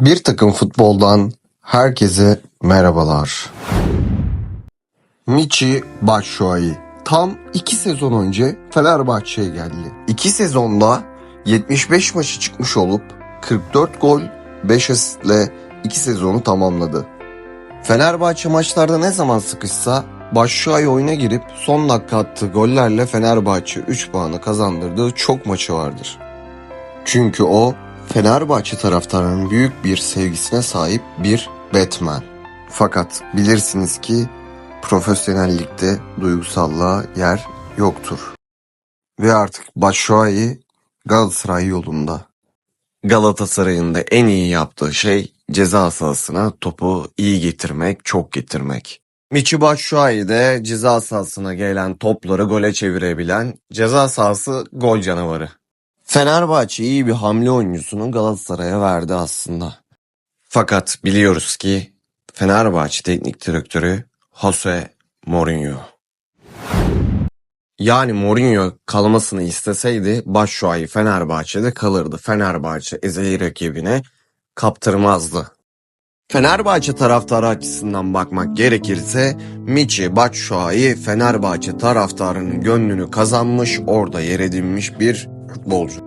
Bir takım futboldan herkese merhabalar. Michi Batshuayi tam 2 sezon önce Fenerbahçe'ye geldi. 2 sezonda 75 maçı çıkmış olup 44 gol 5 asistle 2 sezonu tamamladı. Fenerbahçe maçlarda ne zaman sıkışsa Batshuayi oyuna girip son dakika attığı gollerle Fenerbahçe 3 puanı kazandırdığı çok maçı vardır. Çünkü o Fenerbahçe taraftarının büyük bir sevgisine sahip bir Batman. Fakat bilirsiniz ki profesyonellikte duygusallığa yer yoktur. Ve artık Batshuayi Galatasaray yolunda. Galatasaray'ın da en iyi yaptığı şey ceza sahasına topu iyi getirmek, çok getirmek. Michi Batshuayi de ceza sahasına gelen topları gole çevirebilen ceza sahası gol canavarı. Fenerbahçe iyi bir hamle oyuncusunu Galatasaray'a verdi aslında. Fakat biliyoruz ki Fenerbahçe teknik direktörü Jose Mourinho. Yani Mourinho kalmasını isteseydi Başşuay'ı Fenerbahçe'de kalırdı. Fenerbahçe ezeli rakibine kaptırmazdı. Fenerbahçe taraftarı açısından bakmak gerekirse Michi Batshuayi Fenerbahçe taraftarının gönlünü kazanmış orada yer edinmiş bir futbolcu.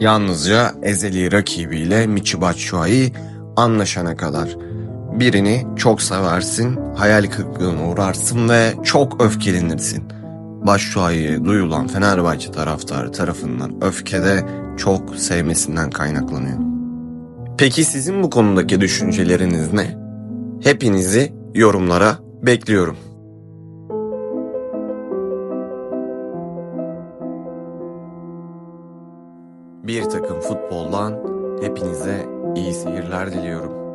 Yalnızca ezeli rakibiyle Michi Batshuayi anlaşana kadar. Birini çok seversin, hayal kırıklığına uğrarsın ve çok öfkelenirsin. Batshuayi'ye duyulan Fenerbahçe taraftarı tarafından öfkede çok sevmesinden kaynaklanıyor. Peki sizin bu konudaki düşünceleriniz ne? Hepinizi yorumlara bekliyorum. Bir takım futboldan hepinize iyi seyirler diliyorum.